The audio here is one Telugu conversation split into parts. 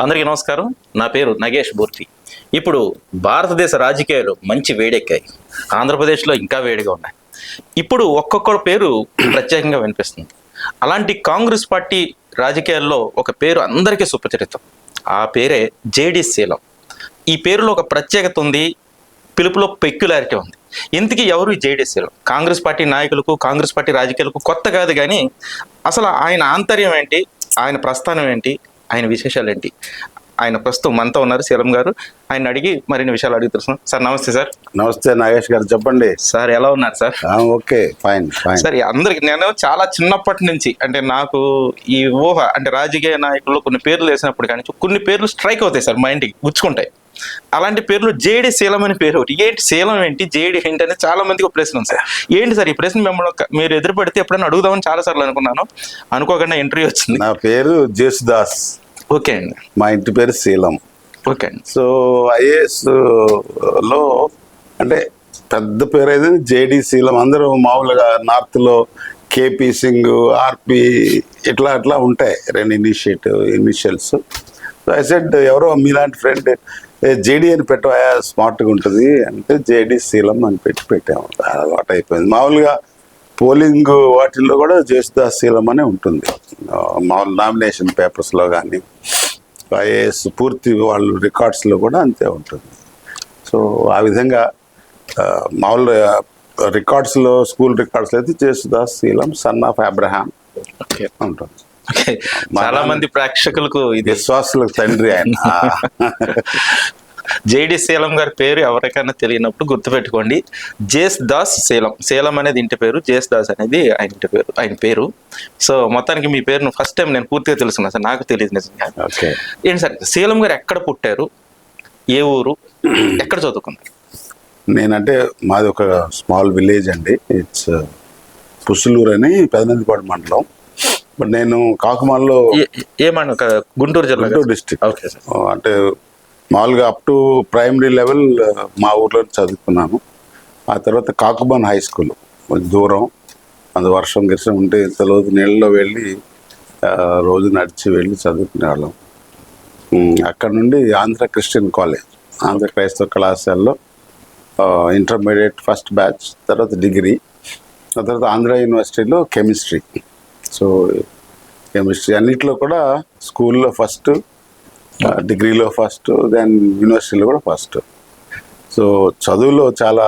అందరికీ నమస్కారం. నా పేరు నగేష్ బూర్తి. ఇప్పుడు భారతదేశ రాజకీయాలు మంచి వేడెక్కాయి. ఆంధ్రప్రదేశ్లో ఇంకా వేడిగా ఉన్నాయి. ఇప్పుడు ఒక్కొక్కరు పేరు ప్రత్యేకంగా వినిపిస్తుంది. అలాంటి కాంగ్రెస్ పార్టీ రాజకీయాల్లో ఒక పేరు అందరికీ సుపరిచితం. ఆ పేరే జేడీ శీలం. ఈ పేరులో ఒక ప్రత్యేకత ఉంది. పిలుపులో పెక్యులారిటీ ఉంది. ఇంతకీ ఎవరు ఈ జేడీ శీలం కాంగ్రెస్ పార్టీ నాయకులకు కాంగ్రెస్ పార్టీ రాజకీయాలకు కొత్త కాదు కానీ అసలు ఆయన ఆంతర్యం ఏంటి? ఆయన ప్రస్థానం ఏంటి? ఆయన విశేషాలు ఏంటి? ఆయన ప్రస్తుతం మనతో ఉన్నారు శీలం గారు. ఆయన అడిగి మరిన్ని విషయాలు అడుగుతున్నాం సార్ నమస్తే సార్. నమస్తే నాగేష్ గారు చెప్పండి. సార్ ఎలా ఉన్నారు సార్? Okay fine fine. సరే అందరికి నేను చాలా చిన్నప్పటి నుంచి అంటే నాకు ఈ ఊహ అంటే రాజకీయ నాయకులు కొన్ని పేర్లు వేసినప్పుడు కానీ కొన్ని పేర్లు స్ట్రైక్ అవుతాయి సార్ మైండ్కి గుచ్చుకుంటాయి. అలాంటి పేర్లు జేడి శీలం అనే పేరు ఒకటి. ఏంటి శీలం ఏంటి? జేడి ఏంటి అనేది చాలా మందికి ఒక ప్రశ్న ఉంది సార్. ఏంటి సార్ ఈ ప్రశ్న మిమ్మల్ని మీరు ఎదురు పెడితే ఎప్పుడైనా అడుగుదామని చాలా సార్లు అనుకున్నాను. అనుకోకుండా ఇంటర్వ్యూ వచ్చింది. నా పేరు జేసుదాస్. ఓకే అండి. మా ఇంటి పేరు శీలం ఓకే అండి. సో ఐఏఎస్లో అంటే పెద్ద పేరు అయితే జేడి శీలం అందరూ మామూలుగా నార్త్లో కేపీ సింగ్ ఆర్పి ఇట్లా అట్లా ఉంటాయి. రెండు initiative initials. So I said ఎవరో మీలాంటి ఫ్రెండ్ జేడి అని పెట్టవా స్మార్ట్గా ఉంటుంది అంటే జేడి శీలం అని పెట్టి పెట్టాము. అలవాటు అయిపోయింది. మామూలుగా పోలింగ్ వాటిల్లో కూడా జేసుదాస్ శీలం అనే ఉంటుంది. మామూలు నామినేషన్ పేపర్స్లో కానీ ఐఏఎస్ పూర్తి వాళ్ళు రికార్డ్స్లో కూడా అంతే ఉంటుంది. సో ఆ విధంగా ఆ, మామూలుగా రికార్డ్స్లో స్కూల్ రికార్డ్స్లో అయితే Jesudas Seelam son of Abraham ఉంటుంది. చాలా మంది ప్రేక్షకులకు ఇది. విశ్వాసులకు తండ్రి ఆయన. జేడి శీలం గారి పేరు ఎవరికైనా తెలియనప్పుడు గుర్తుపెట్టుకోండి. జేస్ దాస్ శీలం శీలం అనేది ఇంటి పేరు జేస్ దాస్ అనేది ఆయన ఇంటి పేరు ఆయన పేరు. సో మొత్తానికి మీ పేరును ఫస్ట్ టైం నేను పూర్తిగా తెలుసుకున్నాను సార్. నాకు తెలియదు నిజంగా. ఏంటి సార్ శీలం గారు ఎక్కడ పుట్టారు? ఏ ఊరు? ఎక్కడ చదువుకున్నారు? నేనంటే మాది ఒక స్మాల్ విలేజ్ అండి. ఇట్స్ పుసులూరు అని పెదనందిపాడు మండలం. బట్ నేను కాకుమాల్లో ఏమన్నా గుంటూరు జిల్లా గుంటూరు డిస్ట్రిక్ట్ ఓకే సార్ అంటే మామూలుగా అప్ టు ప్రైమరీ లెవెల్ మా ఊర్లో చదువుకున్నాను. ఆ తర్వాత కాకుబాన్ హై స్కూల్ కొంచెం దూరం. అది వర్షం గిర్షం ఉంటే తెలియదు నీళ్ళలో వెళ్ళి రోజు నడిచి వెళ్ళి చదువుకునేవాళ్ళం. అక్కడ నుండి ఆంధ్ర క్రిస్టియన్ కాలేజ్. ఆంధ్ర క్రైస్తవ కళాశాలలో ఇంటర్మీడియట్ ఫస్ట్ బ్యాచ్ తర్వాత డిగ్రీ ఆ తర్వాత ఆంధ్ర యూనివర్సిటీలో కెమిస్ట్రీ. సో కెమిస్ట్రీ అన్నిట్లో కూడా స్కూల్లో ఫస్ట్ డిగ్రీలో ఫస్ట్ దెన్ యూనివర్సిటీలో కూడా ఫస్ట్. సో చదువులో చాలా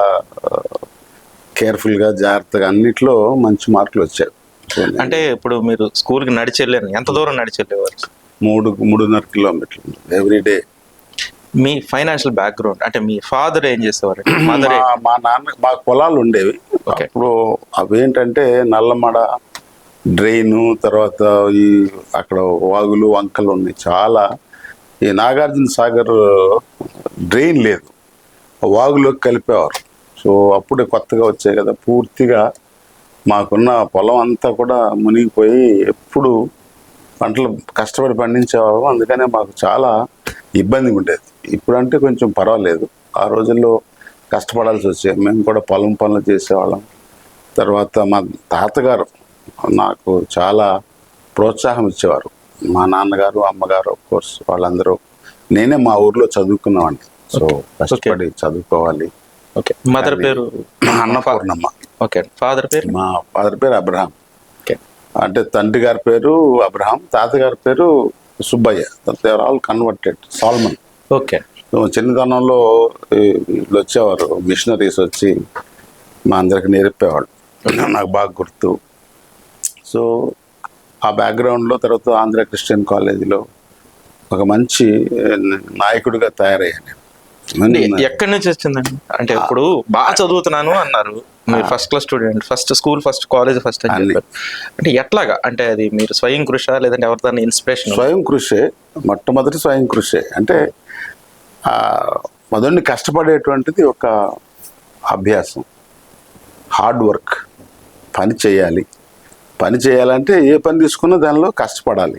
కేర్ఫుల్గా జాగ్రత్తగా అన్నిట్లో మంచి మార్కులు వచ్చాయి. అంటే ఇప్పుడు మీరు స్కూల్కి నడిచి వెళ్ళారు ఎంత దూరం నడిచి వెళ్ళేవారు మూడు మూడున్నర కిలోమీటర్లు ఎవ్రీ డే. మీ ఫైనాన్షియల్ బ్యాక్గ్రౌండ్ అంటే మీ ఫాదర్ ఏం చేసేవారు? మదర్ మా మా నాన్న మాకు పొలాలు ఉండేవి. అప్పుడు అవేంటంటే నల్లమడ డ్రైను తర్వాత ఈ అక్కడ వాగులు వంకలు ఉన్నాయి. చాలా ఈ నాగార్జున సాగర్ డ్రైన్ లేదు. వాగులోకి కలిపేవారు. సో అప్పుడే కొత్తగా వచ్చాయి కదా. పూర్తిగా మాకున్న పొలం అంతా కూడా మునిగిపోయి ఎప్పుడు పంటలు కష్టపడి పండించేవాళ్ళం. అందుకనే మాకు చాలా ఇబ్బందిగా ఉండేది. ఇప్పుడంటే కొంచెం పర్వాలేదు. ఆ రోజుల్లో కష్టపడాల్సి వచ్చేది. మేము కూడా పొలం పనులు చేసేవాళ్ళం. తర్వాత మా తాతగారు నాకు చాలా ప్రోత్సాహం ఇచ్చేవారు. మా నాన్నగారు అమ్మగారు కోర్స్ వాళ్ళందరూ. నేనే మా ఊర్లో చదువుకున్నామండి సో కష్టపడి చదువుకోవాలి. ఓకే మదర్ పేరు? అన్నపూర్ణమ్మ. ఓకే ఫాదర్ పేరు? మా ఫాదర్ పేరు అబ్రహాం. ఓకే అంటే తండ్రి గారి పేరు అబ్రహాం తాతగారి పేరు Subbaiah. They were all converted Solomon okay చిన్నతనంలో వచ్చేవారు. మిషనరీస్ వచ్చి మా అందరికి నేర్పేవాళ్ళు. నాకు బాగా గుర్తు. సో ఆ బ్యాక్గ్రౌండ్లో తర్వాత ఆంధ్ర క్రిస్టియన్ కాలేజీలో ఒక మంచి నాయకుడిగా తయారయ్యాను. ఎక్కడి నుంచి వచ్చిందండి? అంటే ఇప్పుడు బాగా చదువుతున్నాను అన్నారు. మీరు first class student first school first college first అని అన్ని. చెప్పారు. అంటే ఎట్లాగా? అంటే అది మీరు స్వయం కృష? లేదంటే ఎవరిదాన్ని ఇన్స్పిరేషన్ స్వయం కృషే. మొట్టమొదటి స్వయం కృషే. అంటే మొదటి కష్టపడేటువంటిది ఒక అభ్యాసం. హార్డ్ వర్క్ పని చేయాలి. పని చేయాలంటే ఏ పని తీసుకున్నా దానిలో కష్టపడాలి.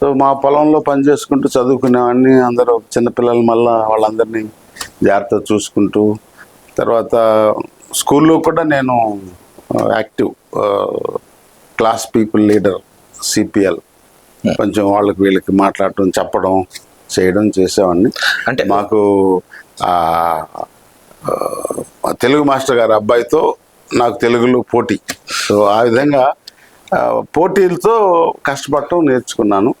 సో మా పొలంలో పని చేసుకుంటూ చదువుకునేవాడిని అందరూ చిన్నపిల్లలు మళ్ళా వాళ్ళందరినీ జాగ్రత్తగా చూసుకుంటూ తర్వాత స్కూల్లో కూడా నేను active class people leader CPL. కొంచెం వాళ్ళకి వీళ్ళకి మాట్లాడటం చెప్పడం చేయడం చేసేవాడిని. అంటే మాకు తెలుగు మాస్టర్ గారి అబ్బాయితో నాకు తెలుగులో పోటీ. సో ఆ విధంగా పోటీలతో కష్టపడటం నేర్చుకున్నాను.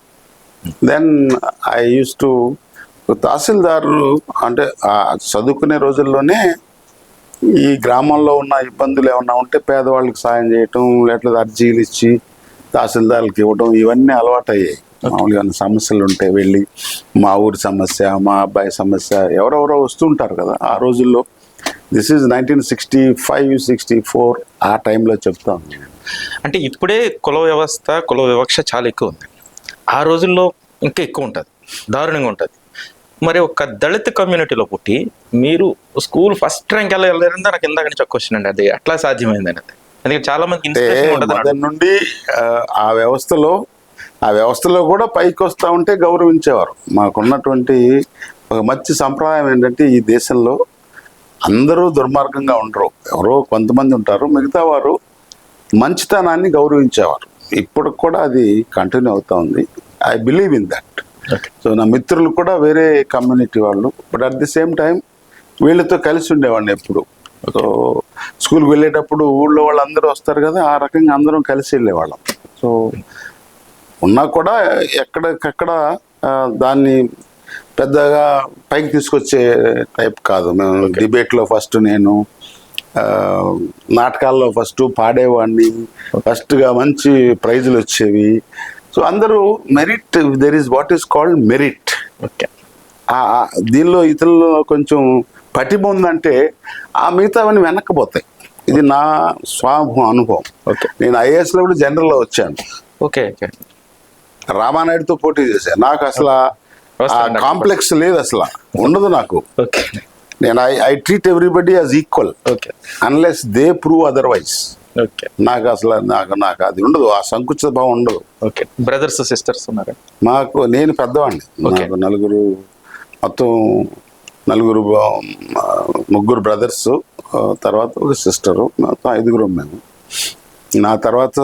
Then I use to tahsildar అంటే ఆ చదువుకునే రోజుల్లోనే ఈ గ్రామంలో ఉన్న ఇబ్బందులు ఏమన్నా ఉంటే పేదవాళ్ళకి సాయం చేయటం లేకపోతే అర్జీలు ఇచ్చి తహసీల్దార్లకు ఇవ్వడం ఇవన్నీ అలవాటయ్యాయి. మామూలుగా ఏమైనా సమస్యలు ఉంటే వెళ్ళి మా ఊరి సమస్య మా అబ్బాయి సమస్య ఎవరెవరో వస్తుంటారు కదా ఆ రోజుల్లో. This is nineteen sixty five sixty four ఆ టైంలో చెప్తాను నేను. అంటే ఇప్పుడే కుల వ్యవస్థ కుల వివక్ష చాలా ఎక్కువ ఉంది. ఆ రోజుల్లో ఇంకా ఎక్కువ ఉంటుంది. దారుణంగా ఉంటుంది. మరి ఒక దళిత కమ్యూనిటీలో పుట్టి మీరు స్కూల్ ఫస్ట్ ర్యాంక్ ఎలా వెళ్ళారంటే నాకు ఇందాక నుంచి ఒక క్వశ్చన్ అండి. అది ఎట్లా సాధ్యమైంది అనేది. అందుకే చాలా మొదటి నుండి ఆ, ఆ వ్యవస్థలో ఆ వ్యవస్థలో కూడా పైకి వస్తూ ఉంటే గౌరవించేవారు. మాకున్నటువంటి ఒక మంచి సంప్రదాయం ఏంటంటే ఈ దేశంలో అందరూ దుర్మార్గంగా ఉండరు. ఎవరో కొంతమంది ఉంటారు. మిగతా వారు మంచితనాన్ని గౌరవించేవారు. ఇప్పుడు కూడా అది కంటిన్యూ అవుతా ఉంది. I believe in that. So నా మిత్రులు కూడా వేరే కమ్యూనిటీ వాళ్ళు. But at the same time వీళ్ళతో కలిసి ఉండేవాడిని ఎప్పుడు. సో స్కూల్కి వెళ్ళేటప్పుడు ఊళ్ళో వాళ్ళందరూ వస్తారు కదా ఆ రకంగా అందరం కలిసి వెళ్ళేవాళ్ళం. సో ఉన్నా కూడా ఎక్కడికక్కడ దాన్ని పెద్దగా పైకి తీసుకొచ్చే టైప్ కాదు. మేము డిబేట్లో ఫస్ట్ నేను నాటకాల్లో ఫస్ట్ పాడేవాడిని ఫస్ట్గా మంచి ప్రైజులు వచ్చేవి. సో అందరూ merit there is what is called merit okay. దీనిలో ఇతరుల్లో కొంచెం పటిమ ఉందంటే ఆ మిగతావన్నీ వెనక్కిపోతాయి. ఇది నా స్వాభ అనుభవం. ఓకే. నేను ఐఏఎస్లో కూడా జనరల్లో వచ్చాను. Okay okay. రామానాయుడుతో పోటీ చేశాను నాకు అసలు. కాంప్లెక్స్ లేదు అసలు. ఉండదు నాకు. నేను I I treat everybody as equal okay. Unless they prove otherwise okay. నాకు అసలు నాకు నాకు అది ఉండదు. ఆ సంకుచిత భావం ఉండదు. ఓకే. బ్రదర్స్ సిస్టర్స్ ఉన్నారా? మాకు నేను పెద్దవాడిని. నాకు నలుగురు మొత్తం నలుగురు ముగ్గురు బ్రదర్స్ తర్వాత ఒక సిస్టరు మొత్తం ఐదుగురు మేము. నా తర్వాత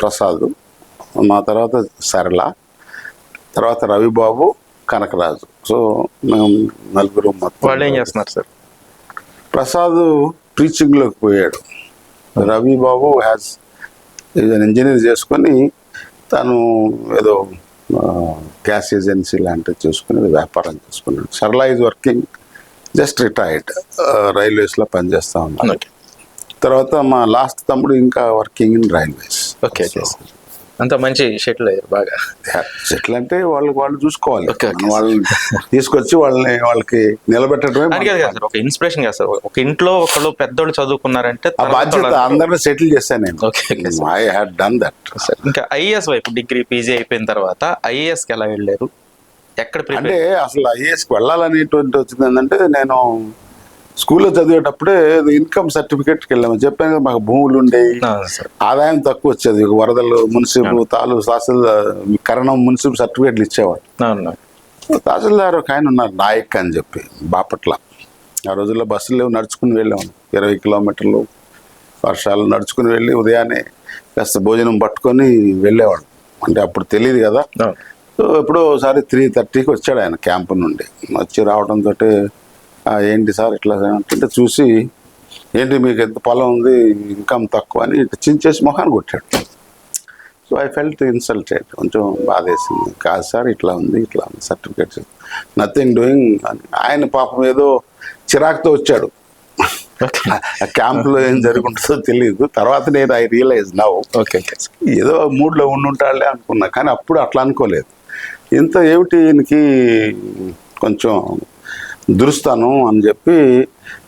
ప్రసాద్ మా తర్వాత సరళ తర్వాత రవిబాబు కనకరాజు. సో మేము నలుగురు మొత్తం వాళ్ళు ఏం చేస్తున్నారు సార్? ప్రసాద్ టీచింగ్లోకి పోయాడు. రవి బాబు హ్యాస్ ఇంజనీర్ చేసుకొని తను ఏదో గ్యాస్ ఏజెన్సీ లాంటివి చూసుకుని వ్యాపారం చేసుకున్నాడు. Sarala is working just retired రైల్వేస్లో పనిచేస్తా ఉన్నాడు. తర్వాత మా లాస్ట్ తమ్ముడు ఇంకా working in railways. Okay okay అంత మంచి షెటిల్ అయ్యారు బాగా. సెటిల్ అంటే వాళ్ళు వాళ్ళు చూసుకోవాలి. వాళ్ళని తీసుకొచ్చి వాళ్ళని వాళ్ళకి నిలబెట్టడమే సార్ ఒక ఇన్స్పిరేషన్ కదా సార్. ఒక ఇంట్లో ఒకళ్ళు పెద్దోళ్ళు చదువుకున్నారంటే ఆ బాధ్యత అందరిని సెటిల్ చేశాను నేను. ఐ హ్యాడ్ డన్ దట్ ఇంకా ఐఏఎస్ వైపు డిగ్రీ పీజీ అయిపోయిన తర్వాత ఐఏఎస్కి ఎలా వెళ్ళారు? ఎక్కడ అంటే అసలు ఐఏఎస్కి వెళ్ళాలనేటువంటి వచ్చింది ఏంటంటే నేను స్కూల్లో చదివేటప్పుడే ఇన్కమ్ సర్టిఫికేట్కి వెళ్ళాము చెప్పాను కదా మాకు భూములు ఉండేవి ఆదాయం తక్కువ వచ్చేది. వరదలు మున్సిపల్ తాలూ తహసీల్దార్ కరణం మున్సిపల్ సర్టిఫికేట్లు ఇచ్చేవాడు తహసీల్దార్ ఒక ఆయన ఉన్నారు నాయక్ అని చెప్పి బాపట్ల. ఆ రోజుల్లో బస్సులు లేవు నడుచుకుని వెళ్ళాము ఇరవై కిలోమీటర్లు వర్షాలు నడుచుకుని వెళ్ళి ఉదయాన్నే కాస్త భోజనం పట్టుకొని వెళ్ళేవాడు అంటే అప్పుడు తెలియదు కదా. సో ఎప్పుడో ఒకసారి త్రీ థర్టీకి వచ్చాడు ఆయన క్యాంపు నుండి. వచ్చి రావడంతో ఏంటి సార్ ఇట్లా అంటే చూసి ఏంటి మీకు ఎంత పొలం ఉంది? ఇన్కమ్ తక్కువ అని ఇట్లా చించేసి మొహాన్ని కొట్టాడు. సో ఐ ఫెల్ట్ ఇన్సల్టెడ్ కొంచెం బాధేసింది. కాదు సార్ ఇట్లా ఉంది ఇట్లా ఉంది సర్టిఫికేట్స్ నథింగ్ డూయింగ్ ఆయన పాపం ఏదో చిరాకుతో వచ్చాడు. క్యాంప్లో ఏం జరుగుంటుందో తెలియదు తర్వాత నేను ఐ రియలైజ్ ఓకే ఓకే ఏదో మూడ్లో ఉండుంటాడులే అనుకున్నా. కానీ అప్పుడు అట్లా అనుకోలేదు. ఇంత ఏమిటి ఈయనకి కొంచెం దురుస్తాను అని చెప్పి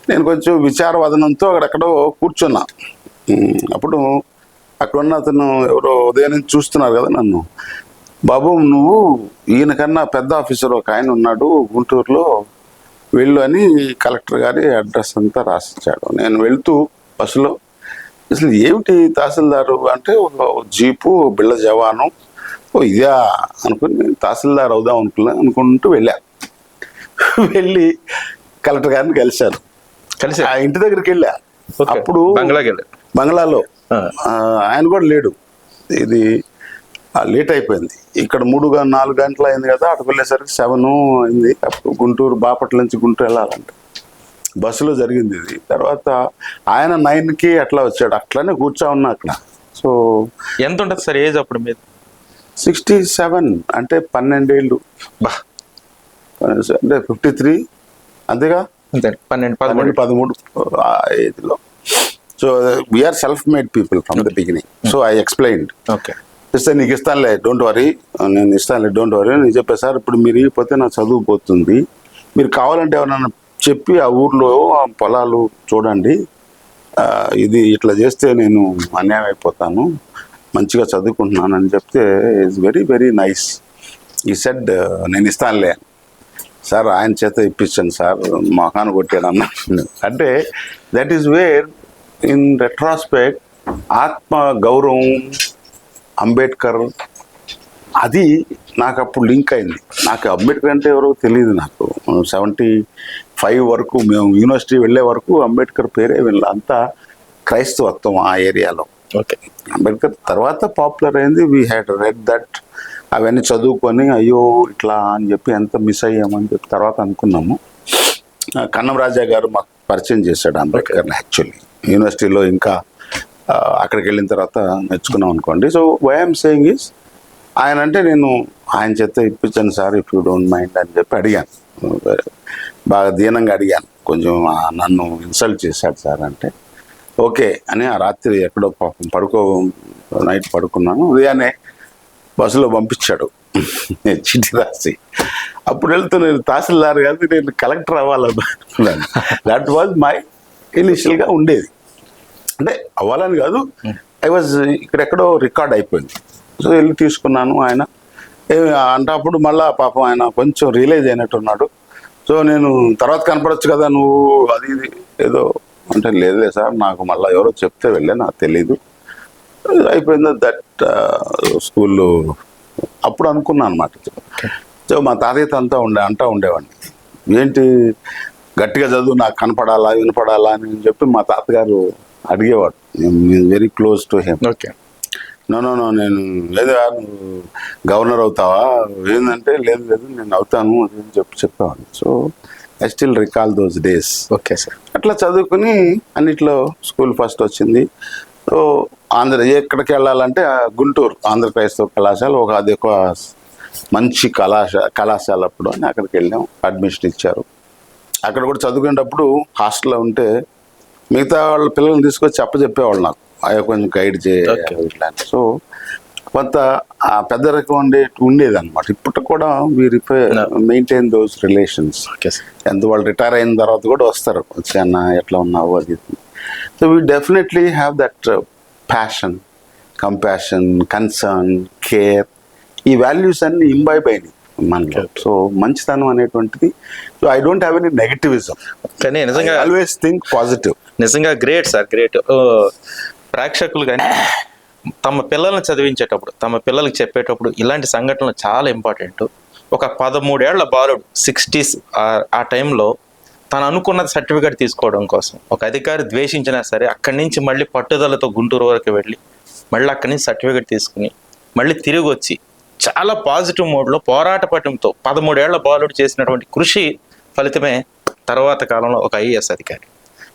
నేను కొంచెం విచారవదనంతో అక్కడెక్కడో కూర్చున్నా. అప్పుడు అక్కడున్న అతను ఎవరో ఉదయం నుంచి చూస్తున్నారు కదా నన్ను. బాబు నువ్వు ఈయన కన్నా పెద్ద ఆఫీసర్ ఒక ఆయన ఉన్నాడు గుంటూరులో. వెళ్ళు అని కలెక్టర్ గారి అడ్రస్ అంతా రాసిచ్చాడు. నేను వెళ్తూ బస్సులో అసలు ఏమిటి తహసీల్దారు అంటే ఒక జీపు బిళ్ళ జవాను ఓ ఇదా అనుకుని తహసీల్దార్ అవుదాం అనుకున్నా అనుకుంటూ వెళ్ళాను వెళ్ళి కలెక్టర్ గారిని కలిశాను. కలిసి ఆ ఇంటి దగ్గరికి వెళ్ళా. అప్పుడు బంగ్లాలో. ఆయన కూడా లేడు. ఇది లేట్ అయిపోయింది. ఇక్కడ మూడు నాలుగు గంటలు అయింది కదా అక్కడికి వెళ్ళేసరికి సెవెన్ అయింది. అప్పుడు గుంటూరు బాపట్ల నుంచి గుంటూరు వెళ్ళాలంటే. బస్సులో జరిగింది ఇది. తర్వాత ఆయన నైన్కి అట్లా వచ్చాడు. అట్లనే కూర్చో ఉన్నా అక్కడ. సో ఎంత ఉంటుంది సార్ ఏజ్ అప్పుడు మీద? సిక్స్టీ సెవెన్ అంటే పన్నెండేళ్ళు. బా అంటే ఫిఫ్టీ త్రీ అంతేగా? అంతే పన్నెండు పదమూడు. పదమూడు ఏజ్లో so we are self made people from the beginning so I explained okay ఇస్తే నీకు ఇస్తానులే డోంట్ వరీ నేను ఇస్తానులే డోంట్ వరీ నేను చెప్పా సార్ ఇప్పుడు మీరు ఇకపోతే నా చదువు పోతుంది. మీరు కావాలంటే ఎవరన్నా చెప్పి ఆ ఊర్లో ఆ పొలాలు చూడండి. ఇది ఇట్లా చేస్తే నేను అన్యాయం అయిపోతాను. మంచిగా చదువుకుంటున్నాను అని చెప్తే it's very very nice he said నేను ఇస్తానులే సార్ ఆయన చేత ఇప్పించండి సార్. మొఖాన్ని కొట్టాను అన్నాడు అంటే that is where in retrospect ఆత్మ గౌరవం అంబేద్కర్ అది నాకు అప్పుడు లింక్ అయింది. నాకు అంబేద్కర్ అంటే ఎవరో తెలియదు నాకు. సెవెంటీ ఫైవ్ వరకు మేము యూనివర్సిటీ వెళ్ళే వరకు అంబేద్కర్ పేరే వెళ్ళి అంతా క్రైస్తవత్వం ఆ ఏరియాలో. ఓకే. అంబేద్కర్ తర్వాత పాపులర్ అయింది. వీ హ్యాడ్ రెడ్ దట్ అవన్నీ చదువుకొని అయ్యో ఇట్లా అని చెప్పి ఎంత మిస్ అయ్యామని చెప్పి తర్వాత అనుకున్నాము. కన్నం రాజా గారు మాకు పరిచయం చేశాడు అంబేద్కర్ని యాక్చువల్లీ యూనివర్సిటీలో ఇంకా అక్కడికి వెళ్ళిన తర్వాత నేర్చుకున్నాం అనుకోండి. సో వైఎమ్ సేయింగ్ ఈస్ ఆయన అంటే నేను ఆయన చేత ఇప్పించాను sir if you don't mind అని చెప్పి అడిగాను. బాగా దీనంగా అడిగాను. కొంచెం నన్ను ఇన్సల్ట్ చేశాడు సార్ అంటే ఓకే అని ఆ రాత్రి ఎక్కడో పాపం పడుకో నైట్ పడుకున్నాను. ఉదయాన్నే బస్సులో పంపించాడు. చిట్టి రాసి అప్పుడు వెళ్తూ నేను తహసీల్దార్ కాదు నేను కలెక్టర్ అవ్వాలనుకున్నాను. దట్ వాజ్ మై ఇనిషియల్గా ఉండేది. అంటే అవ్వాలని కాదు ఐ వాజ్ ఇక్కడెక్కడో రికార్డ్ అయిపోయింది. సో వెళ్ళి తీసుకున్నాను ఆయన. అంటప్పుడు అంటే అప్పుడు పాపం ఆయన కొంచెం రియలైజ్ అయినట్టున్నాడు. సో నేను తర్వాత కనపడచ్చు కదా నువ్వు అది ఇది ఏదో అంటే లేదులే సార్ నాకు మళ్ళీ ఎవరో చెప్తే వెళ్ళా నాకు తెలీదు. అయిపోయింది. దట్ స్కూల్లో అప్పుడు అనుకున్నాను అనమాట సో మా తాతయ్యతో అంతా ఉండే అంటా ఉండేవాడిని. ఏంటి గట్టిగా చదువు నాకు కనపడాలా వినపడాలా అని చెప్పి మా తాతగారు అడిగేవాడు. Very close to him okay. No no నేను లేదా గవర్నర్ అవుతావా? ఏంటంటే లేదు లేదు నేను అవుతాను అని చెప్పి చెప్పేవాడిని. So I still recall those days okay sir. అట్లా చదువుకుని అన్నిట్లో స్కూల్ ఫస్ట్ వచ్చింది. సో ఆంధ్ర ఎక్కడికి వెళ్ళాలంటే గుంటూరు ఆంధ్ర క్రైస్తవ కళాశాల ఒక అది ఒక మంచి కళాశాల కళాశాల అప్పుడు అని అక్కడికి వెళ్ళాం అడ్మిషన్ ఇచ్చారు. అక్కడ కూడా చదువుకునేటప్పుడు హాస్టల్లో ఉంటే మిగతా వాళ్ళ పిల్లల్ని తీసుకొచ్చి అప్పచెప్పేవాళ్ళు నాకు. అయ్యో కొంచెం గైడ్. చేయాలి. సో కొంత ఆ పెద్ద రకం ఉండే ఉండేది అనమాట ఇప్పుడు కూడా we No. Maintain those relations ఎంత వాళ్ళు రిటైర్ అయిన తర్వాత కూడా వస్తారు. వచ్చి అన్న ఎట్లా ఉన్నావు? అది so we definitely have that passion compassion concern care ఈ వాల్యూస్ అన్ని ఇంబైబ్ అయినాయి మనలో. సో మంచితనం అనేటువంటిది. So I don't have any negativism కానీ నిజంగా ఆల్వేస్ థింక్ పాజిటివ్ నిజంగా గ్రేట్ సార్ గ్రేట్ ప్రేక్షకులు కానీ తమ పిల్లల్ని చదివించేటప్పుడు తమ పిల్లలకి చెప్పేటప్పుడు ఇలాంటి సంఘటనలు చాలా ఇంపార్టెంట్ ఒక పదమూడేళ్ళ బాలుడు సిక్స్టీస్ ఆ టైంలో తను అనుకున్న సర్టిఫికేట్ తీసుకోవడం కోసం. ఒక అధికారి ద్వేషించినా సరే అక్కడి నుంచి మళ్ళీ పట్టుదలతో గుంటూరు వరకు వెళ్ళి మళ్ళీ అక్కడి నుంచి సర్టిఫికేట్ తీసుకుని మళ్ళీ తిరిగి వచ్చి చాలా పాజిటివ్ మోడ్లో పోరాట పటంతో పదమూడేళ్ళ బాలుడు చేసినటువంటి కృషి ఫలితమే తర్వాత కాలంలో ఒక ఐఏఎస్ అధికారి.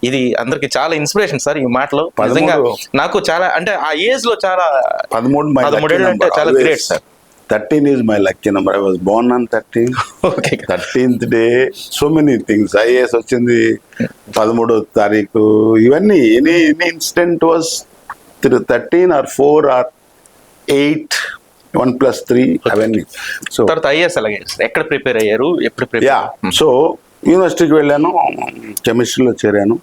ఇది అందరికి చాలా ఇన్స్పిరేషన్ సార్ ఈ మాటలో. నిజంగా నాకు చాలా అంటే ఆ ఏజ్లో చాలా పదమూడు పదమూడేళ్ళు అంటే చాలా great, sir. Thirteen is my lucky number I was born on thirteen okay thirteenth day so many things IAS వచ్చింది పదమూడో తారీఖు. ఇవన్నీ any any incident was thirteen or four or eight one plus three అవన్నీ. సో తర్వాత ఐఏఎస్ అలాగే. ఎక్కడ ప్రిపేర్ అయ్యారు? ఎప్పుడు యా ప్రిపేర్ సో యూనివర్సిటీకి వెళ్ళాను కెమిస్ట్రీలో చేరాను.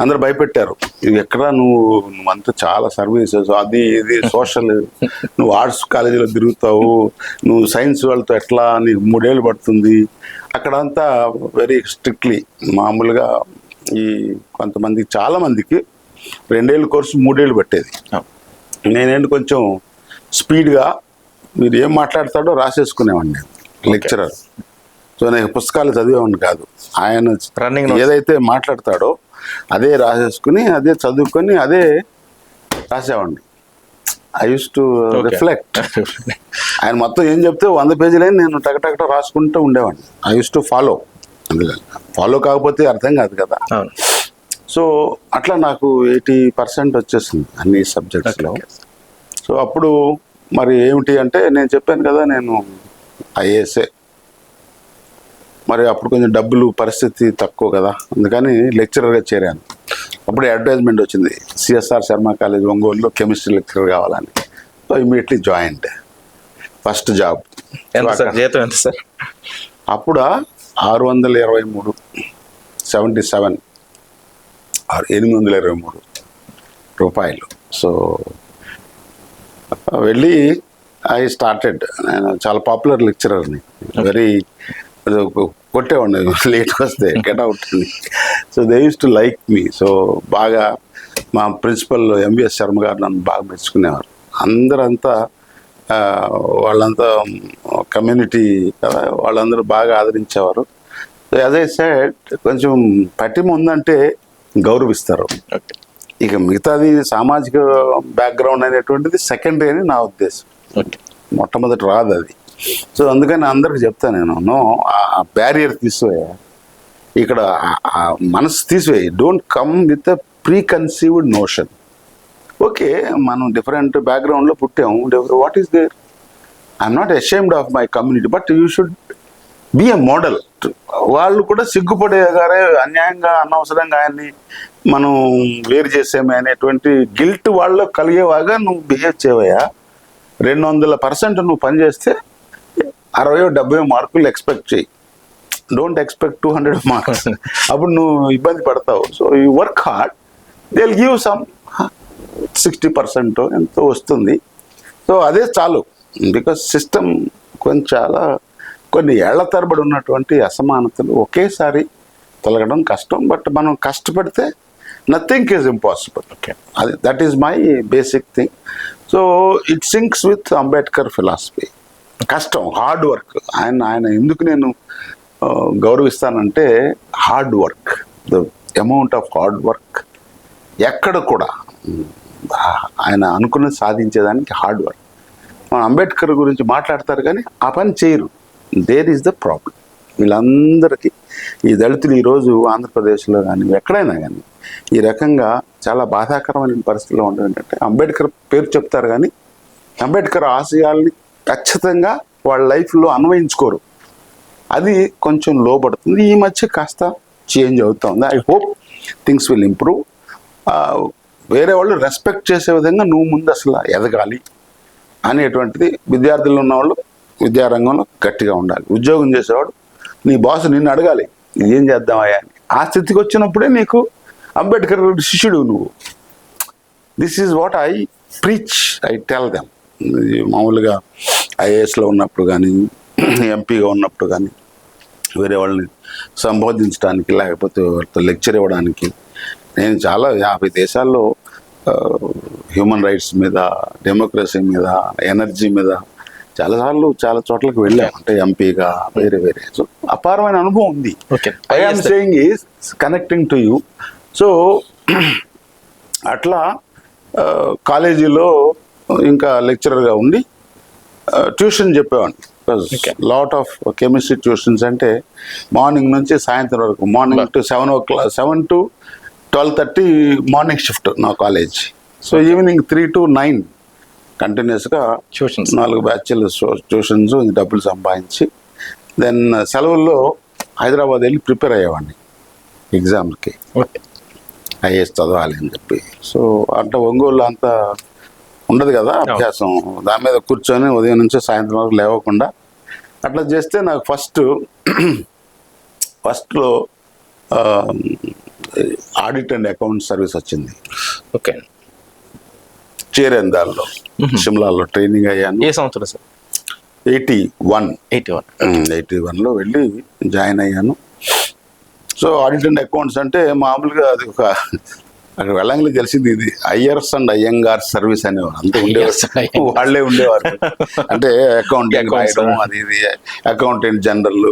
అందరు భయపెట్టారు. ఇది ఎక్కడ? నువ్వు నువ్వంతా చాలా సర్వీసెస్ అది ఇది సోషల్ నువ్వు ఆర్ట్స్ కాలేజీలో తిరుగుతావు నువ్వు సైన్స్ వాళ్ళతో ఎట్లా నీకు మూడేళ్ళు పడుతుంది. అక్కడంతా వెరీ స్ట్రిక్ట్లీ మామూలుగా ఈ కొంతమంది చాలా మందికి రెండేళ్ళు కోర్సు మూడేళ్ళు పట్టేది. నేనేంటి కొంచెం స్పీడ్గా మీరు ఏం మాట్లాడతాడో రాసేసుకునేవాడిని లెక్చరర్. సో నేను పుస్తకాలు చదివేవాడిని కాదు. ఆయన notes. ఏదైతే మాట్లాడతాడో అదే రాసేసుకుని అదే చదువుకొని అదే రాసేవాడిని. I use to. రిఫ్లెక్ట్ ఆయన మొత్తం ఏం చెప్తే వంద పేజీలే నేను టకటకట రాసుకుంటూ ఉండేవాడిని. ఐ యూస్ టు ఫాలో అందుకని. ఫాలో కాకపోతే అర్థం కాదు కదా. సో అట్లా నాకు ఎయిటీ పర్సెంట్ వచ్చేసింది అన్ని సబ్జెక్ట్స్లో సో అప్పుడు మరి ఏమిటి అంటే నేను చెప్పాను కదా నేను ఐఏఎస్ఏ. మరి అప్పుడు కొంచెం డబ్బులు పరిస్థితి తక్కువ కదా. అందుకని లెక్చరర్గా చేరాను. అప్పుడు అడ్వర్టైజ్మెంట్ వచ్చింది. సిఎస్ఆర్ శర్మ కాలేజ్ ఒంగోలులో కెమిస్ట్రీ లెక్చరర్ కావాలని. So immediately joined first job జీతం ఎంత సార్? అప్పుడు ఆరు వందల ఇరవై మూడు. సెవెంటీ సెవెన్ ఎనిమిది వందల ఇరవై మూడు రూపాయలు. సో వెళ్ళి ఐ స్టార్టెడ్ నేను చాలా పాపులర్ లెక్చరర్ని వెరీ కొట్టేవాడిని. లేట్ వస్తే గెట్ అవుట్ అని. So they use to like me so బాగా మా ప్రిన్సిపల్ ఎంవిఎస్ శర్మ గారు నన్ను బాగా మెచ్చుకునేవారు. అందరంతా వాళ్ళంతా కమ్యూనిటీ కదా వాళ్ళందరూ బాగా ఆదరించేవారు. యాజ్ ఐ సెడ్ కొంచెం పట్టిమ ఉందంటే గౌరవిస్తారు. ఇక మిగతాది సామాజిక బ్యాక్గ్రౌండ్ అనేటువంటిది సెకండరీ అని నా ఉద్దేశం. ఓకే మొట్టమొదటి రాదు అది. సో అందుకని అందరికి చెప్తా నేను నో ఆ బ్యారియర్ తీసివేయ. ఇక్కడ మనసు తీసివేయి. Don't come with a preconceived notion okay మనం డిఫరెంట్ బ్యాక్గ్రౌండ్లో పుట్టాము what is there I'm not ashamed of my community but you should be a model వాళ్ళు కూడా సిగ్గుపడేగారే అన్యాయంగా అనవసరంగా ఆయన్ని మనం వేరు చేసేమే అనేటువంటి గిల్ట్ వాళ్ళు కలిగేవాగా నువ్వు బిహేవ్ చేయవయ్యా. రెండు వందల పర్సెంట్ నువ్వు పనిచేస్తే అరవయో డెబ్బై మార్కులు ఎక్స్పెక్ట్ చేయి. Don't expect to hundred marks అప్పుడు నువ్వు ఇబ్బంది పడతావు. So you work hard they give some sixty percent ఎంతో వస్తుంది. సో అదే చాలు. బికాస్ సిస్టమ్ కొంచెం చాలా కొన్ని ఏళ్ళ తరబడి ఉన్నటువంటి అసమానతలు ఒకేసారి తొలగడం కష్టం. బట్ మనం కష్టపడితే నథింగ్ ఈజ్ ఇంపాసిబుల్ ఓకే అది that is my basic thing so it syncs with Ambedkar philosophy కష్టం హార్డ్ వర్క్ ఆయన ఆయన ఎందుకు నేను గౌరవిస్తానంటే hard work the amount of hard work ఎక్కడ కూడా ఆయన అనుకున్నది సాధించేదానికి హార్డ్ వర్క్ మన అంబేద్కర్ గురించి మాట్లాడతారు కానీ ఆ పని చేయరు. దేర్ ఈస్ ద ప్రాబ్లం వీళ్ళందరికీ ఈ దళితులు ఈరోజు ఆంధ్రప్రదేశ్లో కానీ ఎక్కడైనా కానీ ఈ రకంగా చాలా బాధాకరమైన పరిస్థితిలో ఉండడం ఏంటంటే అంబేద్కర్ పేరు చెప్తారు కానీ అంబేద్కర్ ఆశయాల్ని ఖచ్చితంగా వాళ్ళ లైఫ్లో అన్వయించుకోరు. అది కొంచెం లోపడుతుంది ఈ మధ్య కాస్త చేంజ్ అవుతుంది I hope things will improve వేరే వాళ్ళు రెస్పెక్ట్ చేసే విధంగా నువ్వు ముందు అసలు ఎదగాలి అనేటువంటిది విద్యార్థులు ఉన్నవాళ్ళు విద్యారంగంలో గట్టిగా ఉండాలి. ఉద్యోగం చేసేవాడు నీ బాస్ నిన్ను అడగాలి ఏం చేద్దామయ్యా అని ఆ స్థితికి వచ్చినప్పుడే నీకు అంబేద్కర్ శిష్యుడు నువ్వు. This is what I preach I tell them మామూలుగా ఐఏఎస్లో ఉన్నప్పుడు కానీ ఎంపీగా ఉన్నప్పుడు కానీ వేరే వాళ్ళని సంబోధించడానికి లేకపోతే వాళ్ళతో లెక్చర్ ఇవ్వడానికి నేను చాలా యాభై దేశాల్లో హ్యూమన్ రైట్స్ మీద డెమోక్రసీ మీద ఎనర్జీ మీద చాలాసార్లు చాలా చోట్లకి వెళ్ళాం అంటే ఎంపీగా వేరే వేరే. సో అపారమైన అనుభవం ఉంది. Okay. I am saying is connecting to you so అట్లా కాలేజీలో ఇంకా లెక్చరర్గా ఉండి ట్యూషన్ చెప్పేవాడిని. లాట్ ఆఫ్ కెమిస్ట్రీ ట్యూషన్స్ అంటే మార్నింగ్ నుంచి సాయంత్రం వరకు morning to seven o'clock seven to twelve thirty morning shift నా college so evening three to nine కంటిన్యూస్గా ట్యూషన్స్ నాలుగు బ్యాచ్లు ట్యూషన్స్ డబ్బులు సంపాదించి దెన్ సెలవుల్లో హైదరాబాద్ వెళ్ళి ప్రిపేర్ అయ్యేవాడిని ఎగ్జామ్కి ఐఏఎస్ చదవాలి అని చెప్పి. సో అంటే ఒంగోలు అంతా ఉండదు కదా అభ్యాసం. దాని మీద కూర్చొని ఉదయం నుంచి సాయంత్రం వరకు లేవకుండా అట్లా చేస్తే నాకు ఫస్ట్ ఫస్ట్లో ఆడిట్ అండ్ అకౌంట్ సర్వీస్ వచ్చింది. ఓకే. చేరాను దానిలో సిమ్లాలో ట్రైనింగ్ అయ్యాను. ఏ సంవత్సరం sir? Eighty one. Eighty one. Eighty వన్లో వెళ్ళి జాయిన్ అయ్యాను. సో ఆడిట్ అండ్ అకౌంట్స్ అంటే మామూలుగా అది ఒక అక్కడ వెళ్ళంగానే తెలిసింది ఇది అయ్యర్స్ అండ్ అయ్యంగార్ సర్వీస్ అనేవారు అంతే ఉండేవారు. వాళ్ళే ఉండేవారు. అంటే అకౌంటెంట్. రాయడం అది ఇది accountant general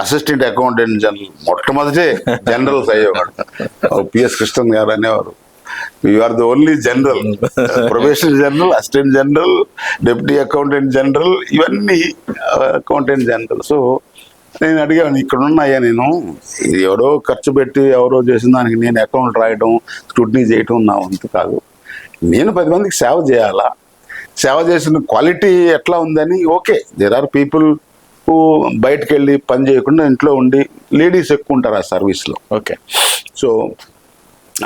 assistant accountant general మొట్టమొదటే generals అయ్యేవాడు పిఎస్ కృష్ణన్ గారు అనేవారు. You are the only general professional general assistant general deputy accountant general ఇవన్నీ అకౌంటెంట్ జనరల్ సో నేను అడిగాను ఇక్కడ ఉన్నాయా నేను? ఇది ఎవడో ఖర్చు పెట్టి ఎవరో చేసిన దానికి నేను అకౌంట్ రాయడం స్క్రూటినీ చేయడం నా వంతు కాదు. నేను పది మందికి సేవ చేయాలా? సేవ చేసిన క్వాలిటీ ఎట్లా ఉందని? ఓకే దేర్ ఆర్ పీపుల్ బయటకు వెళ్ళి పని చేయకుండా ఇంట్లో ఉండి లేడీస్ ఎక్కువ ఉంటారు ఆ సర్వీస్లో ఓకే. సో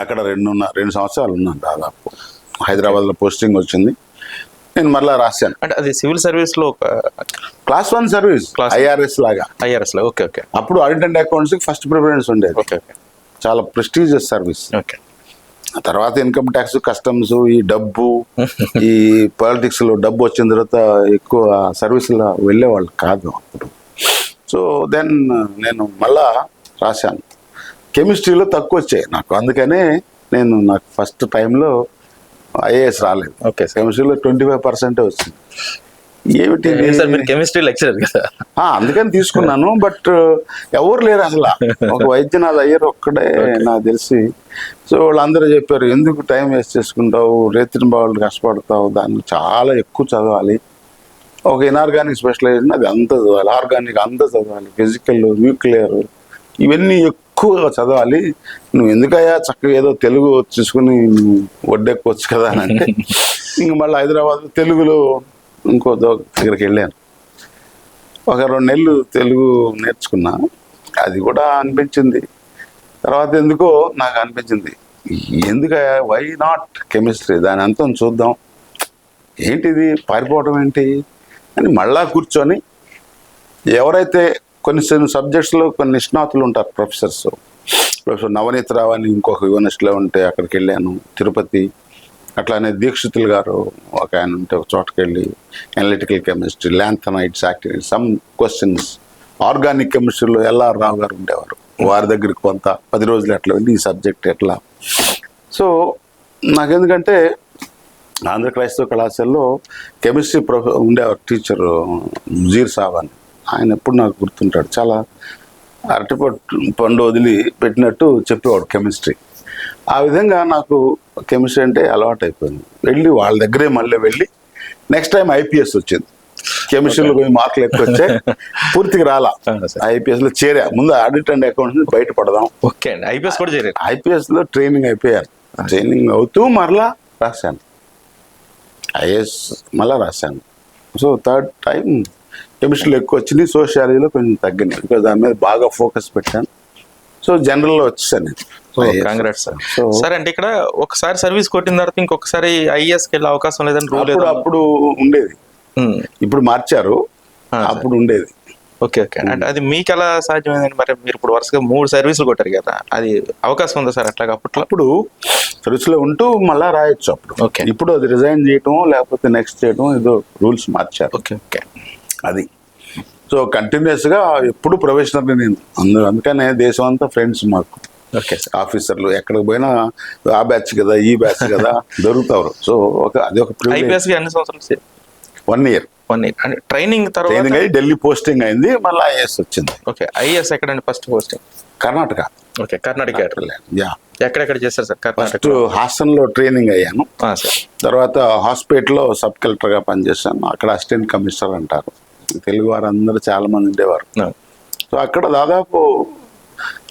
అక్కడ రెండు రెండు సంవత్సరాలు ఉన్నాను దాదాపు. హైదరాబాద్లో పోస్టింగ్ వచ్చింది. నేను మళ్ళీ రాశాను. అంటే అది సివిల్ సర్వీస్లో ఒక క్లాస్ వన్ సర్వీస్ ఐఆర్ఎస్ లాగా. ఐఆర్ఎస్లో ఓకే ఓకే. అప్పుడు ఆడిట్ అండ్ అకౌంట్స్కి ఫస్ట్ ప్రిఫరెన్స్ ఉండేది. Okay okay. చాలా ప్రెస్టీజియస్ సర్వీస్. ఓకే. ఆ తర్వాత ఇన్కమ్ ట్యాక్స్ కస్టమ్స్ ఈ డబ్బు ఈ పాలిటిక్స్లో డబ్బు వచ్చిన తర్వాత ఎక్కువ సర్వీసులో వెళ్ళేవాళ్ళు కాదు అప్పుడు. సో దెన్ నేను మళ్ళా రాశాను. కెమిస్ట్రీలో తక్కువ వచ్చాయి నాకు. అందుకనే నేను నాకు ఫస్ట్ టైంలో ఐఏఎస్ రాలేదు. ఓకే కెమిస్ట్రీలో ట్వంటీ ఫైవ్ పర్సెంటే వచ్చింది. ఏమిటి కెమిస్ట్రీ లెక్చరర్ కదా. అందుకని తీసుకున్నాను బట్ ఎవరు లేరు అసలు. ఒక వైద్యనాథ్ అయ్యర్ ఒక్కడే నాకు తెలిసి. సో వాళ్ళందరూ చెప్పారు ఎందుకు టైం వేస్ట్ చేసుకుంటావు? రేతిని బాగులు కష్టపడతావు. దాన్ని చాలా ఎక్కువ చదవాలి. ఒక ఇనార్గానిక్ స్పెషలైజేషన్ అది అంత చదవాలి. ఆర్గానిక్ అంత చదవాలి. ఫిజికల్ న్యూక్లియర్ ఇవన్నీ ఎక్కువ చదవాలి. నువ్వు ఎందుకయ్యా చక్కగా ఏదో తెలుగు తీసుకుని నువ్వు వడ్డెక్కొచ్చు కదా అని అంటే ఇంక మళ్ళీ హైదరాబాద్ తెలుగులో ఇంకో దో- దగ్గరికి వెళ్ళాను. ఒక రెండు నెలలు తెలుగు నేర్చుకున్నా. అది కూడా అనిపించింది. తర్వాత ఎందుకో నాకు అనిపించింది. ఎందుకు వై నాట్ కెమిస్ట్రీ దాని అంతం చూద్దాం. ఏంటిది? పారిపోవడం ఏంటి? అని మళ్ళా కూర్చొని ఎవరైతే కొన్ని సబ్జెక్ట్స్లో కొన్ని నిష్ణాతులు ఉంటారు ప్రొఫెసర్స్. ప్రొఫెసర్ నవనీత్ రావు అని ఇంకొక యూనివర్సిటీలో ఉంటే అక్కడికి వెళ్ళాను తిరుపతి. అట్లానే దీక్షితులు గారు ఒక ఆయన ఉంటే ఒక చోటకి వెళ్ళి analytical chemistry lanthanides activity some questions organic కెమిస్ట్రీలో ఎల్ఆర్ రావు గారు ఉండేవారు. వారి దగ్గరికి కొంత పది రోజులు ఎట్లా వెళ్ళి ఈ సబ్జెక్ట్ ఎట్లా. సో నాకెందుకంటే ఆంధ్ర క్రైస్తవ కళాశాలలో కెమిస్ట్రీ ప్రొఫె ఉండేవారు టీచరు ముజీర్ సాబ్ అని. ఆయన ఎప్పుడు నాకు గుర్తుంటాడు. చాలా అరటిపట్టు పండు వదిలి పెట్టినట్టు చెప్పేవాడు కెమిస్ట్రీ. ఆ విధంగా నాకు కెమిస్ట్రీ అంటే అలవాటు అయిపోయింది వెళ్ళి వాళ్ళ దగ్గరే మళ్ళీ వెళ్ళి నెక్స్ట్ టైం ఐపీఎస్ వచ్చింది. కెమిస్ట్రీలో కొంచెం మార్కులు ఎక్కువ వచ్చాయి పూర్తిగా రాలా? ఐపీఎస్లో చేరా. ముందు ఆడిట్ అండ్ అకౌంట్స్ నుంచి బయటపడదాం ఓకే అండి. ఐపీఎస్ కూడా చేరారు. ఐపీఎస్లో ట్రైనింగ్ అయిపోయారు. ట్రైనింగ్ అవుతూ మరలా రాశాను. ఐఏఎస్ మళ్ళా రాశాను. సో థర్డ్ టైం కెమిస్ట్రీలో ఎక్కువ వచ్చినాయి. సోషియాలజీలో కొంచెం తగ్గినాయి. బికాజ్ దాని మీద బాగా ఫోకస్ పెట్టాను. సో జనరల్లో వచ్చేసాను. కాంగ్రాట్స్ సార్ సరే అంటే ఇక్కడ ఒకసారి సర్వీస్ కొట్టిన తర్వాత ఇంకొకసారి ఐఎస్కి వెళ్ళే అవకాశం లేదని రూల్ అప్పుడు అప్పుడు ఉండేది. Hmm. ఇప్పుడు మార్చారు. అప్పుడు ఉండేది. ఓకే ఓకే అంటే అది మీకు ఎలా సాధ్యమైందండి? మరి మీరు ఇప్పుడు వరుసగా మూడు సర్వీసులు కొట్టారు కదా అది అవకాశం ఉందా సార్ అట్లాగా అప్పట్లో? అప్పుడు సర్వీస్లో ఉంటూ మళ్ళా రాయొచ్చు అప్పుడు. Okay. ఇప్పుడు అది రిజైన్ చేయటం లేకపోతే నెక్స్ట్ చేయటం ఏదో రూల్స్ మార్చారు. ఓకే ఓకే అది. సో కంటిన్యూస్గా ఎప్పుడు ప్రొఫెషనల్ నేను. అందు అందుకనే దేశం అంతా ఫ్రెండ్స్ మాకు. ఓకే సార్ ఆఫీసర్లు ఎక్కడికి పోయినా ఆ బ్యాచ్ కదా ఈ బ్యాచ్ కదా దొరుకుతారు. సో ఒక అది ఒక ఐపీఎస్ అన్ని సంవత్సరాలు వన్ ఇయర్ వన్ ఇయర్ అంటే ట్రైనింగ్ తర్వాత ట్రైనింగ్ అయ్యి ఢిల్లీ పోస్టింగ్ అయింది మళ్ళీ ఐఎస్ వచ్చింది. ఓకే ఐఎస్ ఎక్కడండి first posting Karnataka. Okay Karnataka yeah ఎక్కడెక్కడ చేశారు సార్ ఫస్ట్ హాస్టల్లో ట్రైనింగ్ అయ్యాను. తర్వాత హాస్పిటల్లో సబ్ కలెక్టర్గా పనిచేశాను. అక్కడ అసిస్టెంట్ కమిషనర్ అంటారు. తెలుగు వారు అందరూ చాలా మంది ఉండేవారు. సో అక్కడ దాదాపు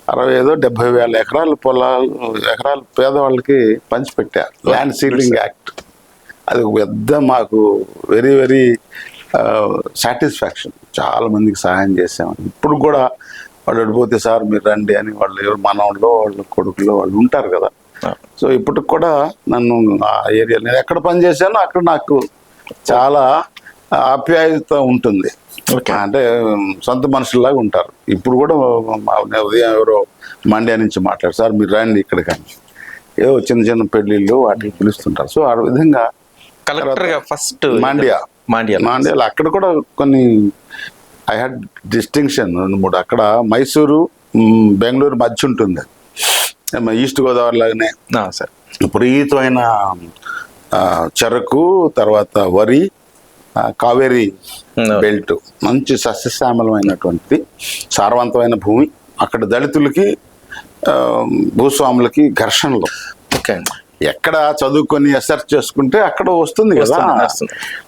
అరవై ఐదో డెబ్బై వేల ఎకరాలు పొలాలు ఎకరాలు పేదవాళ్ళకి పంచిపెట్టారు ల్యాండ్ సీలింగ్ యాక్ట్ అది పెద్ద మాకు వెరీ వెరీ సాటిస్ఫాక్షన్ చాలా మందికి సహాయం చేసాము ఇప్పుడు కూడా వాళ్ళు అడిపోతే సార్ మీరు రండి అని వాళ్ళు ఎవరు మనవాళ్ళు వాళ్ళ కొడుకులు వాళ్ళు ఉంటారు కదా. సో ఇప్పటికి కూడా నన్ను ఆ ఏరియా నేను ఎక్కడ పని చేశానో అక్కడ నాకు చాలా ఆప్యాయత ఉంటుంది. అంటే సొంత మనుషుల్లాగా ఉంటారు. ఇప్పుడు కూడా మా ఉదయం ఎవరో మండ్యా నుంచి మాట్లాడు సార్ మీరు రండి ఇక్కడ కానీ. ఏదో చిన్న చిన్న పెళ్ళిళ్ళు వాటికి పిలుస్తుంటారు. సో ఆ విధంగా కలెక్టర్గా ఫస్ట్ మాండ్యా. మాండ్యా. మాండ్యాలో అక్కడ కూడా కొన్ని ఐ హ్యాడ్ డిస్టింక్షన్ రెండు మూడు. అక్కడ మైసూరు బెంగళూరు మధ్య ఉంటుంది. ఈస్ట్ గోదావరి లాగానే. సార్. విపరీతమైన చెరకు తర్వాత వరి కావేరీ No. బెల్ట్. మంచి సస్యశ్యామలమైనటువంటి సారవంతమైన భూమి. అక్కడ దళితులకి భూస్వాములకి ఘర్షణలు. ఓకే. ఎక్కడ చదువుకొని ఎసర్చ్ చేసుకుంటే అక్కడ వస్తుంది కదా.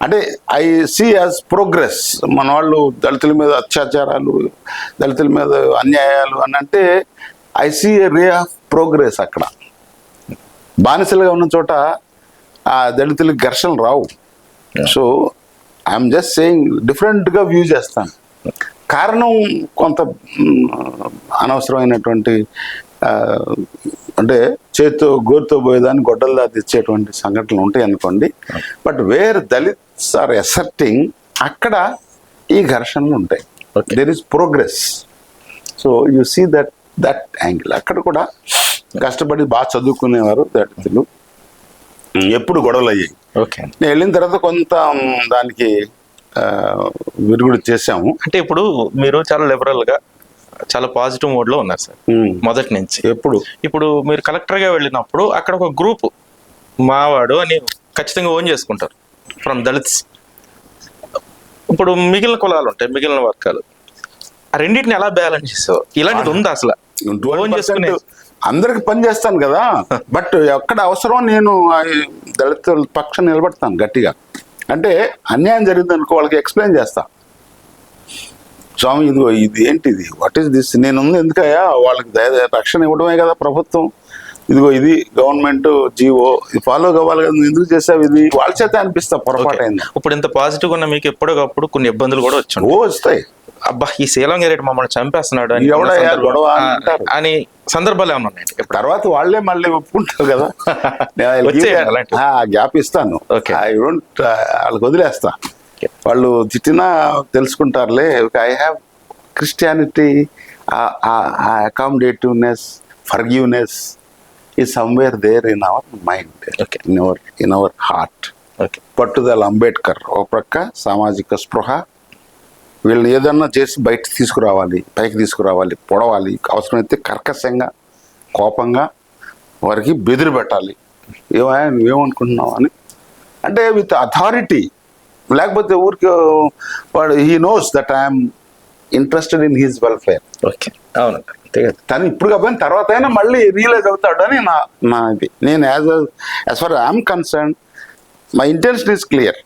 అంటే ఐ సీ యాజ్ ప్రోగ్రెస్. మన వాళ్ళు దళితుల మీద అత్యాచారాలు దళితుల మీద అన్యాయాలు అని అంటే I see a ray of progress అక్కడ. బానిసలుగా ఉన్న చోట ఆ దళితులకు ఘర్షణలు రావు. సో ఐఎమ్ జస్ట్ సేయింగ్ డిఫరెంట్గా వ్యూ చేస్తాను. కారణం కొంత అనవసరమైనటువంటి అంటే చేత్తో గోరుతో పోయేదాన్ని గొడ్డలు దాటి ఇచ్చేటువంటి సంఘటనలు ఉంటాయి అనుకోండి. But where Dalits are asserting అక్కడ ఈ ఘర్షణలు ఉంటాయి. There is progress so you see that that angle అక్కడ కూడా కష్టపడి బాగా చదువుకునేవారు దళితులు. ఎప్పుడు గొడవలు అయ్యాయి ఓకే. నేను వెళ్ళిన తర్వాత కొంత దానికి విరుగుడు చేశాము. అంటే ఇప్పుడు మీరు చాలా లిబరల్గా చాలా పాజిటివ్ మోడ్లో ఉన్నారు సార్. మొదటి నుంచి. ఎప్పుడు? ఇప్పుడు మీరు కలెక్టర్గా వెళ్ళినప్పుడు అక్కడ ఒక గ్రూప్ మావాడు అని ఖచ్చితంగా ఓన్ చేసుకుంటారు ఫ్రమ్ దళిత్స్. ఇప్పుడు మిగిలిన కులాలు ఉంటాయి మిగిలిన వర్గాలు. ఆ రెండింటిని ఎలా బ్యాలెన్స్ చేసావు ఇలాంటిది ఉందా అసలు? ఓన్ 20% చేసుకునే అందరికి పని చేస్తాను కదా. బట్ ఎక్కడ అవసరం నేను దళితుల పక్షం నిలబడతాను గట్టిగా. అంటే అన్యాయం జరిగింది అనుకో వాళ్ళకి ఎక్స్ప్లెయిన్ చేస్తా. స్వామి ఇదిగో ఇది ఏంటిది? వాట్ ఈస్ దిస్ నేను ఉంది ఎందుకయ్యా? వాళ్ళకి రక్షణ ఇవ్వడమే కదా ప్రభుత్వం. ఇదిగో ఇది గవర్నమెంట్ జీవో ఫాలో కావాలి కదా ఎందుకు చేసావు ఇది? వాళ్ళ చేత అనిపిస్తా పొరపాటు అయింది ఇప్పుడు ఇంత పాజిటివ్ ఉన్న మీకు ఎప్పటికప్పుడు కొన్ని ఇబ్బందులు కూడా వచ్చి ఓ వస్తాయి. అబ్బా ఈ శీలం గారెడ్డి మమ్మల్ని చంపేస్తున్నాడు అని గొడవ అని సందర్భాలు ఏమన్నా ఇప్పుడు తర్వాత వాళ్ళే మళ్ళీ ఒప్పుకుంటారు కదా. గ్యాప్ ఇస్తాను. ఐ డోంట్ వాళ్ళకి వదిలేస్తా. వాళ్ళు తిట్టినా తెలుసుకుంటారులే. I have Christianity accommodativeness forgiveness ఈ somewhere there in our mind. In our in our heart పట్టుదల అంబేద్కర్ ఒక ప్రక్క సామాజిక స్పృహ వీళ్ళని ఏదన్నా చేసి బయట తీసుకురావాలి పైకి తీసుకురావాలి పొడవాలి అవసరమైతే కర్కశంగా కోపంగా వారికి బెదిరి పెట్టాలి. ఏమయ్యా నువ్వేమనుకుంటున్నావు అని. అంటే విత్ అథారిటీ. లేకపోతే ఊరికి వాడు he knows that I'm interested in his welfare okay. అవును. తను ఇప్పుడు కాబట్టి తర్వాత అయినా మళ్ళీ రియలైజ్ అవుతాడు అని నా నా ఇది. నేను as as far I'm concern my intention is clear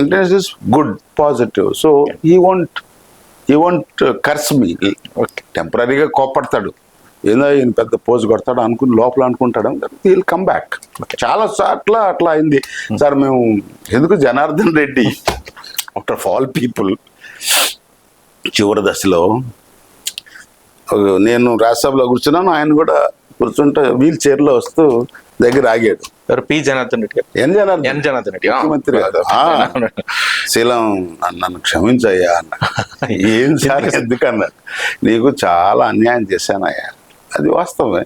intention is good positive so he won't he won't curse me టెంపరీగా కోపడతాడు. ఏదో ఈయన పెద్ద పోజ్ కొడతాడు అనుకుని లోపల అనుకుంటాడు. విల్ కమ్ బ్యాక్ చాలా సార్లు అట్లా అయింది. సార్ మేము ఎందుకు Janardhan Reddy after all people చివరి దశలో నేను రాజ్యసభలో కూర్చున్నాను. ఆయన కూడా కూర్చుంటే వీల్ చైర్లో వస్తూ దగ్గర ఆగాడు. ఎవరు? P. Janardhan Reddy N. Janardhan. N. Janardhan Reddy. ముఖ్యమంత్రి కాదు. శీలం నన్ను- క్షమించయ్యా అన్న. ఏం సార్ ఎందుకన్నా? నీకు చాలా అన్యాయం చేశానయ్యా అది వాస్తవమే.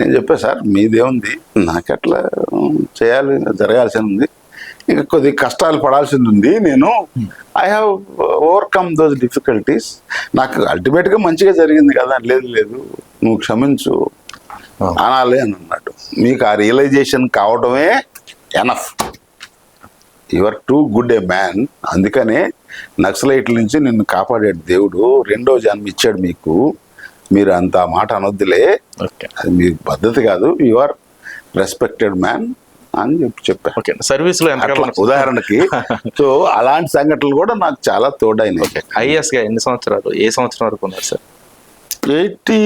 నేను చెప్పా సార్ మీదేముంది నాకు అట్లా ఉమ్, చేయాలి? జరగాల్సి ఉంది. ఇంకా కొద్ది కష్టాలు పడాల్సింది ఉంది. నేను I have overcome those difficulties నాకు అల్టిమేట్గా మంచిగా జరిగింది కదా. లేదు లేదు. నువ్వు క్షమించు. అనాలి అని అన్నాడు. మీకు ఆ రియలైజేషన్ కావడమే enough your too good a man అందుకనే నక్సలైట్ల నుంచి నిన్ను కాపాడాడు దేవుడు. రెండో జన్మ ఇచ్చాడు మీకు. మీరు అంత మాట అనొద్దులే. ఓకే. అది మీ పద్ధతి కాదు. యు ఆర్ రెస్పెక్టెడ్ మ్యాన్ అని చెప్పి చెప్పాను ఓకే. సర్వీస్లో ఉదాహరణకి సో అలాంటి సంఘటనలు కూడా నాకు చాలా తోడైనాయి ఐఎస్గా ఎన్ని సంవత్సరాలు? ఏ సంవత్సరం వరకు ఉన్నారు సార్? ఎయిటీ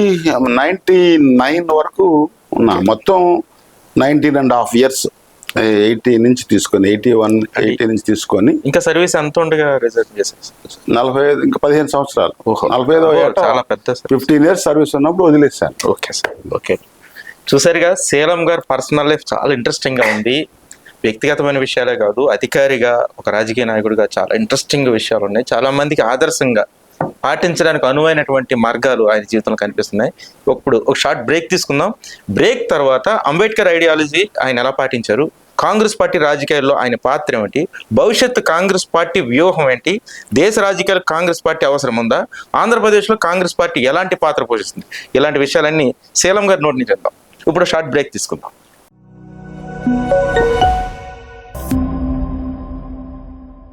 నైన్టీ నైన్ వరకు ఉన్నా. మొత్తం nineteen and half years eighty నుంచి తీసుకొని ఎయిటీ వన్ ఎయిటీ నుంచి తీసుకొని. ఇంకా సర్వీస్ ఎంత ఉండగా రిజర్వ్ చేశారు? నలభై ఐదు ఇంకా పదిహేను సంవత్సరాలు. నలభై ఐదో చాలా పెద్ద ఫిఫ్టీన్ ఇయర్స్ సర్వీస్ ఉన్నప్పుడు వదిలేశాను. Okay sir okay. చూసారుగా సేలం గారు పర్సనల్ లైఫ్ చాలా ఇంట్రెస్టింగ్గా ఉంది. వ్యక్తిగతమైన విషయాలే కాదు అధికారిగా ఒక రాజకీయ నాయకుడిగా చాలా ఇంట్రెస్టింగ్ విషయాలు ఉన్నాయి. చాలా మందికి ఆదర్శంగా పాటించడానికి అనువైనటువంటి మార్గాలు ఆయన జీవితంలో కనిపిస్తున్నాయి. ఇప్పుడు ఒక షార్ట్ బ్రేక్ తీసుకుందాం. బ్రేక్ తర్వాత అంబేద్కర్ ఐడియాలజీ ఆయన ఎలా పాటించారు? కాంగ్రెస్ పార్టీ రాజకీయాల్లో ఆయన పాత్ర ఏమిటి? భవిష్యత్తు కాంగ్రెస్ పార్టీ వ్యూహం ఏంటి? దేశ రాజకీయాలకు కాంగ్రెస్ పార్టీ అవసరం ఉందా? ఆంధ్రప్రదేశ్లో కాంగ్రెస్ పార్టీ ఎలాంటి పాత్ర పోషిస్తుంది? ఇలాంటి విషయాలన్నీ శీలం గారి నోటిని నుంచి ఇప్పుడు షార్ట్ బ్రేక్ తీసుకుందాం.